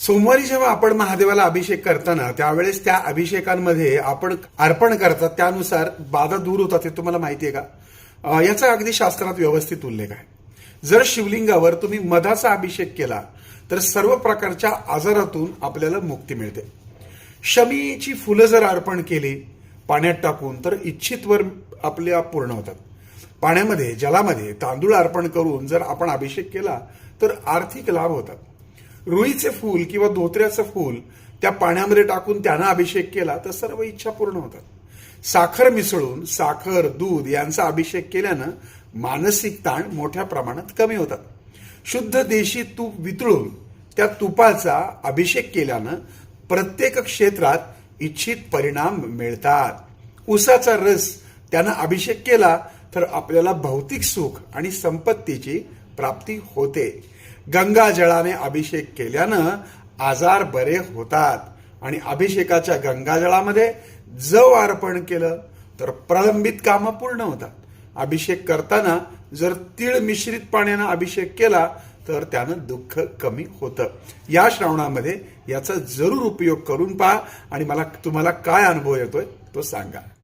सोमवारी जेव्हा आपण महादेवाला अभिषेक करताना त्यावेळेस त्या अभिषेकांमध्ये आपण अर्पण करतात त्यानुसार बाधा दूर होतात हे तुम्हाला माहिती आहे का? याचा अगदी शास्त्रात व्यवस्थित उल्लेख आहे. जर शिवलिंगावर तुम्ही मधाचा अभिषेक केला तर सर्व प्रकारच्या आजारातून आपल्याला मुक्ती मिळते. शमीची फुलं जर अर्पण केली पाण्यात टाकून तर इच्छित वर आपल्या पूर्ण होतात. पाण्यामध्ये जलामध्ये तांदूळ अर्पण करून जर आपण अभिषेक केला तर आर्थिक लाभ होतात. रुईचे फूल किंवा धोत्र्याचं फूल त्या पाण्यामध्ये टाकून त्यानं अभिषेक केला तर सर्व इच्छा पूर्ण होतात. साखर मिसळून साखर दूध यांचा अभिषेक केल्यानं मानसिक ताण मोठ्या प्रमाणात कमी होतात. शुद्ध देशी तूप वितळून त्या तुपाचा अभिषेक केल्यानं प्रत्येक क्षेत्रात इच्छित परिणाम मिळतात. उसाचा रस त्यानं अभिषेक केला तर आपल्याला भौतिक सुख आणि संपत्तीची प्राप्ती होते. गंगा जळाने अभिषेक केल्यानं आजार बरे होतात. आणि अभिषेकाच्या गंगाजळामध्ये जव अर्पण केलं तर प्रलंबित कामं पूर्ण होतात. अभिषेक करताना जर तीळ मिश्रित पाण्यानं अभिषेक केला तर त्यानं दुःख कमी होतं. या श्रावणामध्ये याचा जरूर उपयोग करून पहा. आणि मला तुम्हाला काय अनुभव येतोय तो सांगा.